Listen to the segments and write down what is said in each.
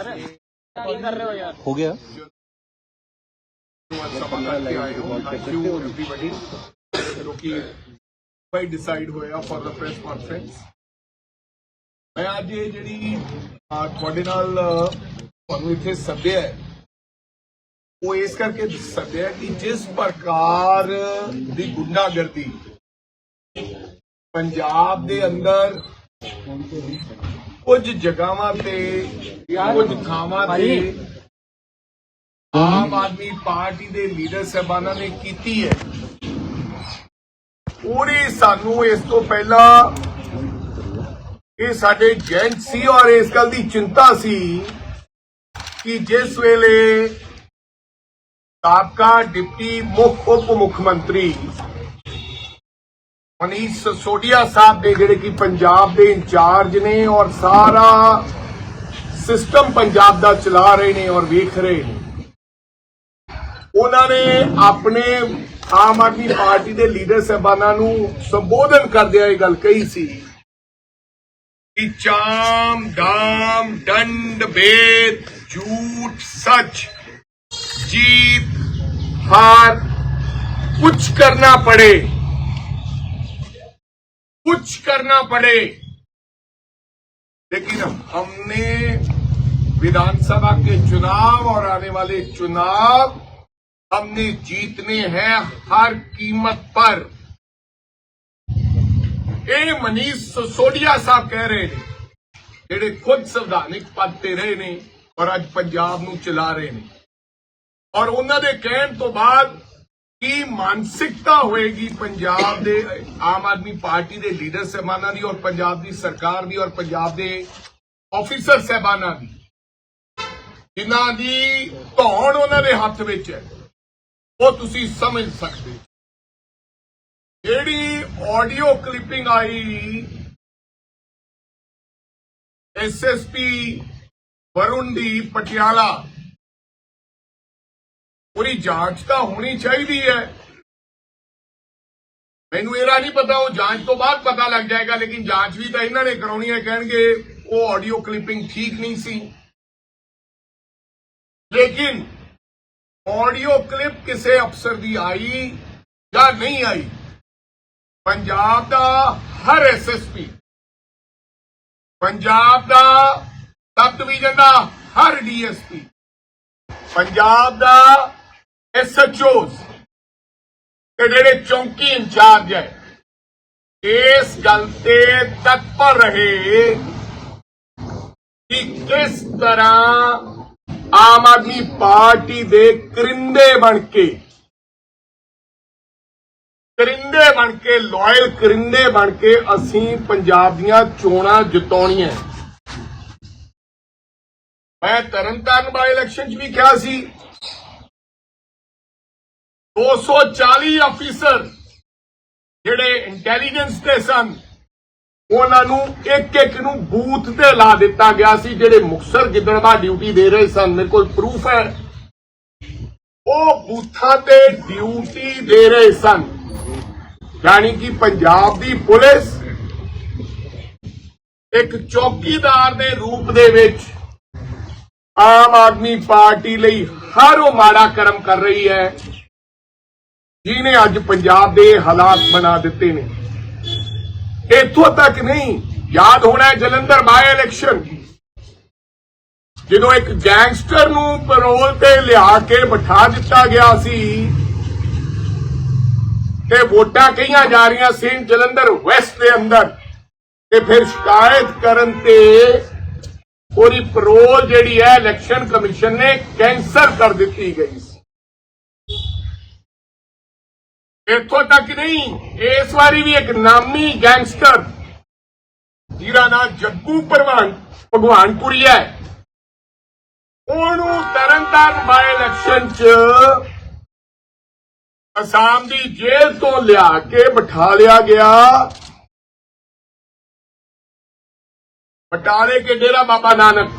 ਕੀ ਕਰ ਰਹੇ ਹੋ ਯਾਰ ਹੋ ਗਿਆ ਸਭਾ ਕਰਕੇ ਆਏ ਹੋ ਥੈਂਕ ਯੂ ਐਵਰੀਬਾਡੀ ਚਲੋ ਕਿ ਬਾਈ ਡਿਸਾਈਡ ਹੋਇਆ ਫॉर ਦਾ ਪ੍ਰੈਸ ਕਾਨਫਰੰਸ ਮੈਂ ਅੱਜ ਇਹ ਜਿਹੜੀ ਤੁਹਾਡੇ ਨਾਲ ਤੁਹਾਨੂੰ ਇੱਥੇ ਸੱਦਿਆ ਹੈ ਉਹ ਇਸ ਕਰਕੇ ਸੱਦਿਆ ਹੈ ਕਿ ਜਿਸ ਪ੍ਰਕਾਰ ਦੀ ਗੁੰਡਾਗਰਦੀ ਪੰਜਾਬ ਦੇ ਅੰਦਰ ਕੁਝ ਜਗ੍ਹਾਵਾਂ ਤੇ ਕੁਝ ਥਾਵਾਂ ਤੇ ਆਮ ਆਦਮੀ ਪਾਰਟੀ ਦੇ ਲੀਡਰ ਸਾਹਿਬਾਨਾਂ ਨੇ ਕੀਤੀ ਹੈ। ਪੂਰੀ ਸਾਨੂੰ ਇਸ ਤੋਂ ਪਹਿਲਾਂ ਇਹ ਸਾਡੇ ਜੈਂਟ ਸੀ ਔਰ ਇਸ ਗੱਲ ਦੀ ਚਿੰਤਾ ਸੀ ਕਿ ਜਿਸ ਵੇਲੇ ਸਾਬਕਾ ਡਿਪਟੀ ਮੁੱਖ ਉਪ ਮੁੱਖ ਮੰਤਰੀ ਮਨੀਸ਼ ਸੋਡੀਆ ਸਾਹਿਬ ਦੇ ਜਿਹੜੇ ਕਿ ਪੰਜਾਬ ਦੇ ਇੰਚਾਰਜ ਨੇ ਔਰ ਸਾਰਾ ਸਿਸਟਮ ਪੰਜਾਬ ਦਾ ਚਲਾ ਰਹੇ ਨੇ ਔਰ ਵੇਖ ਰਹੇ ਨੇ। ਉਹਨਾਂ ਨੇ ਆਪਣੇ ਆਮ ਆਦਮੀ ਪਾਰਟੀ ਦੇ ਲੀਡਰ ਸਹਿਬਾਨਾਂ ਨੂੰ ਸੰਬੋਧਨ ਕਰਦਿਆਂ ਇਹ ਗੱਲ ਕਹੀ ਸੀ ਕਿ ਚਾਮ ਦਾਮ ਡੰਡ, ਬੇਦ, ਝੂਠ, ਸੱਚ, ਜੀਤ, ਹਾਰ ਕੁਝ ਕਰਨਾ ਪੜੇ। कुछ करना पड़े लेकिन हमने विधानसभा के चुनाव और आने वाले चुनाव हमने जीतने हैं हर कीमत पर ਇਹ ਮਨੀਸ਼ ਸੋਡੀਆ ਸਾਹਿਬ ਕਹਿ ਰਹੇ ਨੇ ਜਿਹੜੇ ਖੁਦ ਸੰਵਿਧਾਨਿਕ ਪਦ ਤੇ ਰਹੇ ਨੇ ਔਰ ਅੱਜ ਪੰਜਾਬ ਨੂੰ ਚਲਾ ਰਹੇ ਨੇ ਔਰ ਉਹਨਾਂ ਦੇ ਕਹਿਣ ਤੋਂ ਬਾਅਦ ਕੀ ਮਾਨਸਿਕਤਾ ਹੋਏਗੀ ਪੰਜਾਬ ਦੇ, ਆਮ ਆਦਮੀ ਪਾਰਟੀ ਦੇ ਲੀਡਰ ਸਹਿਬਾਨਾਂ ਦੀ ਔਰ ਪੰਜਾਬ ਦੀ ਸਰਕਾਰ ਦੀ ਔਰ ਪੰਜਾਬ ਦੇ ਆਫੀਸਰ ਸਹਿਬਾਨਾਂ ਦੀ? ਜਿਨ੍ਹਾਂ ਦੀ ਧੌਣ ਉਹਨਾਂ ਦੇ ਹੱਥ ਵਿੱਚ ਹੈ, ਉਹ ਤੁਸੀਂ ਸਮਝ ਸਕਦੇ ਜਿਹੜੀ ਆਡੀਓ ਕਲਿੱਪਿੰਗ ਆਈ ਐਸਐਸਪੀ ਵਰੁਣ ਦੀ ਪਟਿਆਲਾ ਪੂਰੀ ਜਾਂਚ ਤਾਂ ਹੋਣੀ ਚਾਹੀਦੀ ਹੈ। ਮੈਨੂੰ ਇਹਦਾ ਨਹੀਂ ਪਤਾ, ਉਹ ਜਾਂਚ ਤੋਂ ਬਾਅਦ ਪਤਾ ਲੱਗ ਜਾਏਗਾ, ਲੇਕਿਨ ਜਾਂਚ ਵੀ ਤਾਂ ਇਹਨਾਂ ਨੇ ਕਰਾਉਣੀ ਹੈ, ਕਹਿਣਗੇ ਉਹ ਆਡੀਓ ਕਲਿੱਪਿੰਗ ਠੀਕ ਨਹੀਂ ਸੀ। ਲੇਕਿਨ ਆਡੀਓ ਕਲਿੱਪ ਕਿਸੇ ਅਫਸਰ ਦੀ ਆਈ ਜਾਂ ਨਹੀਂ ਆਈ, ਪੰਜਾਬ ਦਾ ਹਰ ਐਸਐਸਪੀ ਪੰਜਾਬ ਦਾ ਸਬ ਡਿਵੀਜ਼ਨ ਦਾ ਹਰ ਡੀਐਸਪੀ ਪੰਜਾਬ ਦਾ ਐਸਐਚਓਸ ਤੇ ਜਿਹੜੇ ਚੌਂਕੀ ਇੰਚਾਰਜ ਹੈ, ਇਸ ਗੱਲ ਤੇ ਤਤਪਰ ਰਹੇ ਕਿ ਕਿਸ ਤਰ੍ਹਾਂ ਆਮ ਆਦਮੀ ਪਾਰਟੀ ਦੇ ਕਰਿੰਦੇ ਬਣ ਕੇ, ਕਰਿੰਦੇ ਬਣ ਕੇ, ਲਾਇਲ ਕਰਿੰਦੇ ਬਣ ਕੇ ਅਸੀਂ ਪੰਜਾਬ ਦੀਆਂ ਚੋਣਾਂ ਜਿਤਾਉਣੀਆਂ ਮੈਂ ਤਰਨਤਾਰਨ ਬਾਈ ਇਲੈਕਸ਼ਨ 'ਚ ਵੀ ਕਿਹਾ ਸੀ 240 ਅਫੀਸਰ ਜਿਹੜੇ ਇੰਟੈਲੀਜੈਂਸ ਦੇ ਸਨ, ਉਹਨਾਂ ਨੂੰ ਇੱਕ ਇੱਕ ਨੂੰ ਬੂਥ ਤੇ ਲਾ ਦਿੱਤਾ ਗਿਆ ਸੀ, ਜਿਹੜੇ ਮੁਕਸਰ ਗਿੱਦੜਵਾ ਡਿਊਟੀ ਦੇ ਰਹੇ ਸਨ। ਮੇਰੇ ਕੋਲ ਪ੍ਰੂਫ ਹੈ। ਉਹ ਬੂਥਾਂ ਤੇ ਡਿਊਟੀ ਦੇ ਰਹੇ ਸਨ। ਯਾਨੀ ਕਿ ਪੰਜਾਬ ਦੀ ਪੁਲਿਸ ਇੱਕ ਚੌਕੀਦਾਰ ਦੇ ਰੂਪ ਦੇ ਵਿੱਚ ਆਮ ਆਦਮੀ ਪਾਰਟੀ ਲਈ ਹਰ ਉਹ ਮਾੜਾ ਕਰਮ ਕਰ ਰਹੀ ਹੈ। ਜਿਹਨੇ ਅੱਜ ਪੰਜਾਬ ਦੇ ਹਾਲਾਤ ਬਣਾ ਦਿੱਤੇ ਨੇ। ਇੱਥੋਂ ਤੱਕ ਨਹੀਂ, ਯਾਦ ਹੋਣਾ ਜਲੰਧਰ ਬਾਏ ਇਲੈਕਸ਼ਨ ਜਦੋਂ ਇੱਕ ਗੈਂਗਸਟਰ ਨੂੰ ਪੈਰੋਲ ਤੇ ਲਿਆ ਕੇ ਬਿਠਾ ਦਿੱਤਾ ਗਿਆ ਸੀ ਤੇ ਵੋਟਾਂ ਕਈਆਂ ਜਾ ਰਹੀਆਂ ਸੀ ਜਲੰਧਰ ਵੈਸਟ ਦੇ ਅੰਦਰ, ਤੇ ਫਿਰ ਸ਼ਿਕਾਇਤ ਕਰਨ ਤੇ ਉਹਦੀ ਪੈਰੋਲ ਜਿਹੜੀ ਹੈ ਇਲੈਕਸ਼ਨ ਕਮਿਸ਼ਨ ਨੇ ਕੈਂਸਲ ਕਰ ਦਿੱਤੀ ਗਈ ਇੱਥੋਂ ਤੱਕ ਨਹੀਂ, ਇਸ ਵਾਰੀ ਵੀ ਇੱਕ ਨਾਮੀ ਗੈਂਗਸਟਰ, ਜਿਹਦਾ ਨਾਮ ਜੱਗੂ ਭਗਵਾਨ ਭਗਵਾਨਪੁਰੀ ਹੈ। ਉਹਨੂੰ ਤਰਨਤਾਰਨ ਬਾਈ ਇਲੈਕਸ਼ਨ 'ਚ ਅਸਾਮ ਦੀ ਜੇਲ੍ਹ ਤੋਂ ਲਿਆ ਕੇ ਬਿਠਾ ਲਿਆ ਗਿਆ। ਬਟਾਲੇ ਕੇ ਡੇਰਾ ਬਾਬਾ ਨਾਨਕ,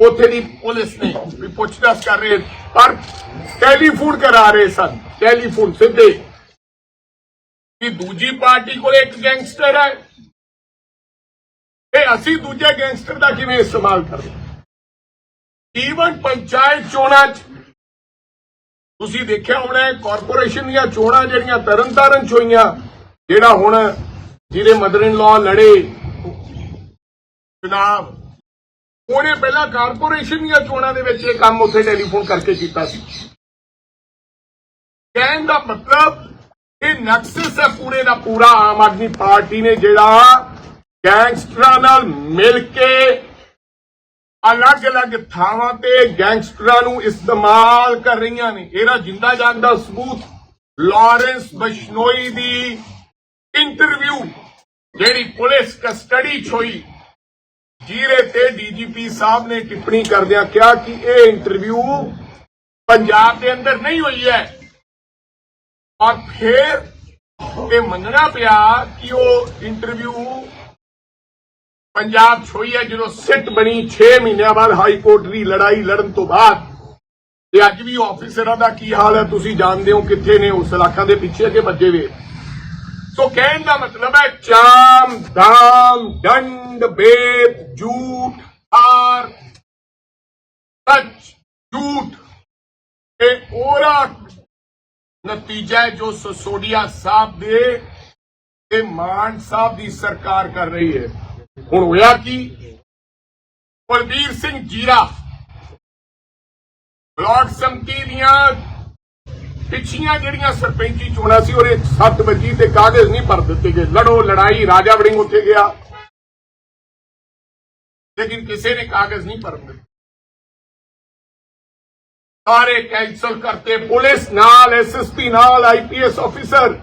ਉੱਥੇ ਦੀ ਪੁਲਿਸ ਨੇ ਵੀ ਪੁੱਛਤਾਛ ਕਰ ਰਹੇ ਪਰ ਟੈਲੀਫੋਨ ਕਰਾ ਰਹੇ ਸਨ, ਟੈਲੀਫੋਨ ਸਿੱਧੇ। ਕਿ ਦੂਜੀ ਪਾਰਟੀ ਕੋਲ ਇੱਕ ਗੈਂਗਸਟਰ ਹੈ। ਤੇ ਅਸੀਂ ਦੂਜੇ ਗੈਂਗਸਟਰ ਦਾ ਕਿਵੇਂ ਇਸਤੇਮਾਲ ਕਰਦੇ ਈਵਨ ਪੰਚਾਇਤ ਚੋਣਾਂ 'ਚ ਤੁਸੀਂ ਦੇਖਿਆ ਹੋਣਾ ਕਾਰਪੋਰੇਸ਼ਨ ਦੀਆਂ ਚੋਣਾਂ ਜਿਹੜੀਆਂ ਤਰਨਤਾਰਨ 'ਚ ਹੋਈਆਂ, ਜਿਹੜਾ ਹੁਣ ਜਿਹਦੇ ਮਦਰ ਇਨ ਲਾਅ ਲੜੇ, ਚੁਣਾਵ। ਉਹਨੇ ਪਹਿਲਾਂ ਕਾਰਪੋਰੇਸ਼ਨ ਦੀਆਂ ਚੋਣਾਂ ਦੇ ਵਿੱਚ ਇਹ ਕੰਮ ਉੱਥੇ ਟੈਲੀਫੋਨ ਕਰਕੇ ਕੀਤਾ ਸੀ। ਕਹਿਣ ਦਾ ਮਤਲਬ ਨਕਸਸ ਹੈ ਪੂਰੇ ਦਾ ਪੂਰਾ ਆਮ ਆਦਮੀ ਪਾਰਟੀ ਨੇ ਜਿਹੜਾ ਗੈਂਗਸਟਰਾਂ ਨਾਲ ਮਿਲ ਕੇ ਅਲੱਗ-ਅਲੱਗ ਥਾਵਾਂ ਤੇ ਗੈਂਗਸਟਰਾਂ ਨੂੰ ਇਸਤੇਮਾਲ ਕਰ ਰਹੀਆਂ ਨੇ। ਇਹਦਾ ਜਿੰਦਾ ਜਾਗਦਾ ਸਬੂਤ ਲਾਰੈਂਸ ਬਸ਼ਨੋਈ ਦੀ ਇੰਟਰਵਿਊ, ਜਿਹੜੀ ਪੁਲਿਸ ਕਸਟਡੀ 'ਚ ਹੋਈ ਜੀਰੇ ਤੇ ਡੀਜੀਪੀ ਸਾਹਿਬ ਨੇ ਟਿੱਪਣੀ ਕਰਦਿਆਂ ਕਿਹਾ ਕਿ ਇਹ ਇੰਟਰਵਿਊ ਪੰਜਾਬ ਦੇ ਅੰਦਰ ਨਹੀਂ ਹੋਈ ਹੈ। ਔਰ ਫਿਰ ਇਹ ਮੰਨਣਾ ਪਿਆ ਕਿ ਉਹ ਇੰਟਰਵਿਊ ਪੰਜਾਬ 'ਚ ਹੈ ਜਦੋਂ ਸਿੱਟ ਬਣੀ 6 ਮਹੀਨਿਆਂ ਬਾਅਦ ਹਾਈ ਕੋਰਟ ਦੀ ਲੜਾਈ ਲੜਨ ਤੋਂ ਬਾਅਦ। ਤੇ ਅੱਜ ਵੀ ਆਫੀਸਰਾਂ ਦਾ ਕੀ ਹਾਲ ਹੈ, ਤੁਸੀਂ ਜਾਣਦੇ ਹੋ ਕਿੱਥੇ ਨੇ ਉਸ ਇਲਾਕਾ ਦੇ ਪਿੱਛੇ ਕੇ ਭੱਜੇ ਵੇ। ਸੋ ਕਹਿਣ ਦਾ ਮਤਲਬ ਹੈ, ਚਾਮ, ਦਾਮ ਡੰਡ ਬੇਤ, ਝੂਠ, ਹਾਰ ਸੱਚ ਝੂਠ ਇਹ ਉਹਦਾ ਨਤੀਜਾ ਹੈ ਜੋ ਸਸੋਡੀਆ ਸਾਹਿਬ ਦੇ ਤੇ ਮਾਨ ਸਾਹਿਬ ਦੀ ਸਰਕਾਰ ਕਰ ਰਹੀ ਹੈ। ਹੁਣ ਹੋਇਆ ਕੀ? ਬਲਬੀਰ ਸਿੰਘ ਜੀਰਾ, ਬਲਾਕ ਸੰਮਤੀ ਦੀਆਂ ਪਿਛੀਆਂ ਜਿਹੜੀਆਂ ਸਰਪੰਚੀ ਚੋਣਾਂ ਸੀ, ਉਹਦੇ 7 ਵਜੇ ਤੇ ਕਾਗਜ਼ ਨਹੀਂ ਭਰ ਦਿੱਤੇ ਗਏ। ਲੜੋ, ਲੜਾਈ, ਰਾਜਾ ਵੜਿੰਗ ਉੱਥੇ ਗਿਆ। ਲੇਕਿਨ ਕਿਸੇ ਨੇ ਕਾਗਜ਼ ਨਹੀਂ ਭਰਨ ਦਿੱਤੇ। ਸਾਰੇ ਕੈਂਸਲ ਕਰਤੇ, ਪੁਲਿਸ ਨਾਲ ਐਸਐਸਪੀ ਨਾਲ ਆਈਪੀਐਸ ਆਫੀਸਰ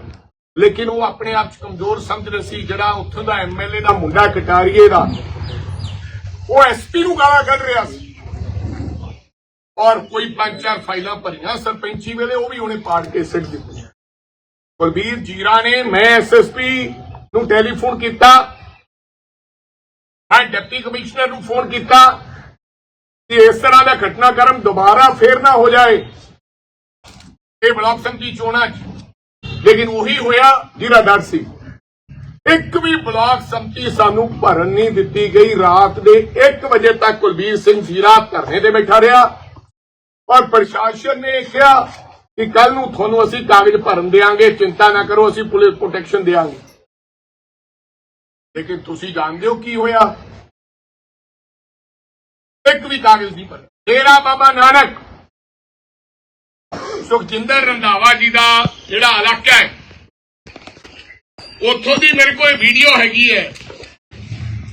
ਲੇਕਿਨ ਉਹ ਆਪਣੇ ਆਪ ਚ ਕਮਜ਼ੋਰ ਸਮਝ ਰਹੇ ਸੀ, ਜਿਹੜਾ ਉੱਥੋਂ ਦਾ ਐਮਐਲਏ ਦਾ ਮੁੰਡਾ ਕਟਾਰੀਏ ਦਾ। ਉਹ ਐਸਪੀ ਨੂੰ ਗਾਲਾਂ ਕੱਢ ਰਿਹਾ ਸੀ। ਔਰ ਕੋਈ ਪੰਜ ਚਾਰ ਫਾਈਲਾਂ ਭਰੀਆਂ ਸਰਪੰਚੀ ਵੇਲੇ, ਉਹ ਵੀ ਉਹਨੇ ਪਾੜ ਕੇ ਸਿੱਟ ਦਿੱਤੀਆਂ। ਕੁਲਬੀਰ ਜੀਰਾ ਨੇ, ਮੈਂ ਐਸਐਸਪੀ ਨੂੰ ਟੈਲੀਫੋਨ ਕੀਤਾ। ਮੈਂ ਡਿਪਟੀ ਕਮਿਸ਼ਨਰ ਨੂੰ ਫੋਨ ਕੀਤਾ। ਕਿ ਇਸ ਤਰ੍ਹਾਂ ਦਾ ਘਟਨਾਕ੍ਰਮ ਦੁਬਾਰਾ ਫੇਰ ਨਾ ਹੋ ਜਾਏ ਇਹ ਬਲਾਕ ਸੰਮਤੀ ਚੋਣਾਂ 'ਚ ਲੇਕਿਨ ਉਹੀ ਹੋਇਆ ਜਿਹੜਾ ਡਰ ਸੀ ਇੱਕ ਵੀ ਬਲਾਕ ਸੰਮਤੀ ਸਾਨੂੰ ਭਰਨ ਨਹੀਂ ਦਿੱਤੀ ਗਈ ਰਾਤ ਦੇ 1 ਵਜੇ ਤੱਕ ਕੁਲਬੀਰ ਸਿੰਘ ਜੀਰਾ ਧਰਨੇ ਤੇ ਬੈਠਾ ਰਿਹਾ ਔਰ ਪ੍ਰਸ਼ਾਸਨ ਨੇ ਕਿਹਾ ਕਿ ਕੱਲ ਨੂੰ ਤੁਹਾਨੂੰ ਅਸੀਂ ਕਾਗਜ਼ ਭਰਨ ਦੇਾਂਗੇ ਚਿੰਤਾ ਨਾ ਕਰੋ ਅਸੀਂ ਪੁਲਿਸ ਪ੍ਰੋਟੈਕਸ਼ਨ ਦੇਾਂਗੇ ਲੇਕਿਨ ਤੁਸੀਂ ਜਾਣਦੇ ਹੋ ਕੀ ਹੋਇਆ ਇੱਕ ਵੀ ਕਾਗਜ਼ ਨਹੀਂ ਭਰੇ ਤੇਰਾ ਬਾਬਾ ਨਾਨਕ। ਸੁਖਜਿੰਦਰ ਰੰਧਾਵਾ ਜੀ ਦਾ ਜਿਹੜਾ ਇਲਾਕਾ ਹੈ, ਉੱਥੋਂ ਦੀ ਮੇਰੇ ਕੋਲ ਵੀਡੀਓ ਹੈਗੀ ਹੈ।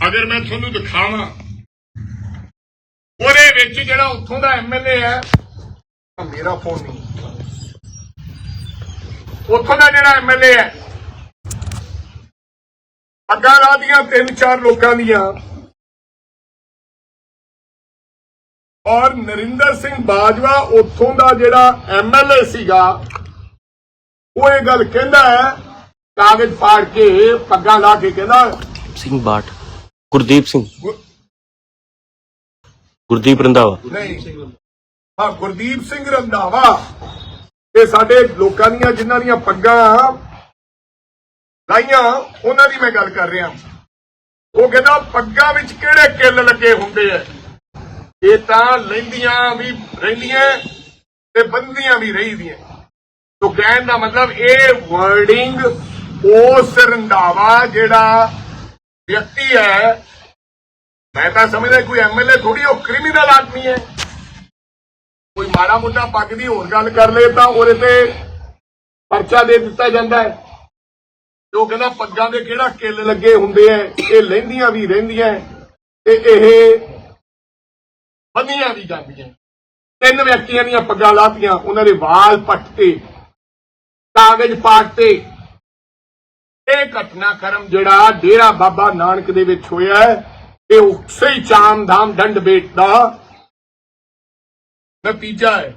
ਅਗਰ ਮੈਂ ਤੁਹਾਨੂੰ ਦਿਖਾਵਾਂ, ਉਹਦੇ ਵਿੱਚ ਜਿਹੜਾ ਉੱਥੋਂ ਦਾ ਐਮਐਲਏ ਹੈ, ਮੇਰਾ ਫੋਨ ਨਹੀਂ। ਉੱਥੋਂ ਦਾ ਜਿਹੜਾ ਐਮਐਲਏ ਹੈ, ਅੱਗਾ ਲਾ ਦੀਆਂ ਤਿੰਨ ਚਾਰ ਲੋਕਾਂ ਦੀਆਂ ਔਰ ਨਰਿੰਦਰ ਸਿੰਘ ਬਾਜਵਾ ਉੱਥੋਂ ਦਾ ਜਿਹੜਾ ਐਮਐਲਏ ਸੀਗਾ ਉਹ ਇਹ ਗੱਲ ਕਹਿੰਦਾ ਹੈ ਕਾਗਜ਼ ਪਾੜ ਕੇ ਪੱਗਾਂ ਲਾ ਕੇ ਕਹਿੰਦਾ ਸਿੰਘ ਬਾਟ ਗੁਰਦੀਪ ਸਿੰਘ। ਗੁਰਦੀਪ ਰੰਧਾਵਾ। ਨਹੀਂ। ਹਾਂ ਗੁਰਦੀਪ ਸਿੰਘ ਰੰਧਾਵਾ। ਇਹ ਸਾਡੇ ਲੋਕਾਂ ਦੀਆਂ ਜਿਨ੍ਹਾਂ ਦੀਆਂ ਪੱਗਾਂ ਲਾਈਆਂ ਉਹਨਾਂ ਦੀ ਮੈਂ ਗੱਲ ਕਰ ਰਿਹਾ। ਉਹ ਕਹਿੰਦਾ ਪੱਗਾਂ ਵਿੱਚ ਕਿਹੜੇ ਕਿੱਲ ਲੱਗੇ ਹੁੰਦੇ ਐ ਇਹ ਤਾਂ ਲੈਂਦੀਆਂ ਵੀ ਰਹਿੰਦੀਆਂ ਤੇ ਬੰਦੀਆਂ ਵੀ ਰਹੀਦੀਆਂ। ਤੋ ਕਹਿਣ ਦਾ ਮਤਲਬ ਇਹ ਵਰਡਿੰਗ ਉਸ ਰੰਧਾਵਾ ਜਿਹੜਾ ਵਿਅਕਤੀ ਹੈ, ਮੈਂ ਤਾਂ ਸਮਝਦਾ ਕੋਈ ਐਮਐਲਏ ਥੋੜੀ ਉਹ ਕ੍ਰਿਮੀਨਲ ਆਦਮੀ ਹੈ। ਕੋਈ ਮਾੜਾ ਮੋਟਾ ਪੱਗ ਦੀ ਹੋਰ ਗੱਲ ਕਰ ਲੇ ਤਾਂ ਉਹਦੇ ਤੇ ਪਰਚਾ ਦੇ ਦਿੱਤਾ ਜਾਂਦਾ ਹੈ। ਜੋ ਕਹਿੰਦਾ ਪੱਗਾਂ ਦੇ ਕਿਹੜਾ ਕਿੱਲ ਲੱਗੇ ਹੁੰਦੇ ਐ ਇਹ ਲਹਿੰਦੀਆਂ ਵੀ ਰਹਿੰਦੀਆਂ ਤੇ ਇਹ ਬੰਦੀਆਂ ਵੀ ਜਾਂਦੀਆਂ ਤਿੰਨ ਵਿਅਕਤੀਆਂ ਦੀਆਂ ਪੱਗਾਂ ਲਾਤੀਆਂ, ਉਹਨਾਂ ਦੇ ਵਾਲ ਪੱਟ ਤੇ, ਕਾਗਜ਼ ਪਾਟ ਤੇ। ਇਹ ਘਟਨਾਕ੍ਰਮ ਜਿਹੜਾ ਡੇਰਾ ਬਾਬਾ ਨਾਨਕ ਦੇ ਵਿੱਚ ਹੋਇਆ ਇਹ ਉਸੇ ਹੀ ਚਾਮ ਧਾਮ ਡੰਡ ਬੇਟ ਦਾ ਨਤੀਜਾ ਹੈ।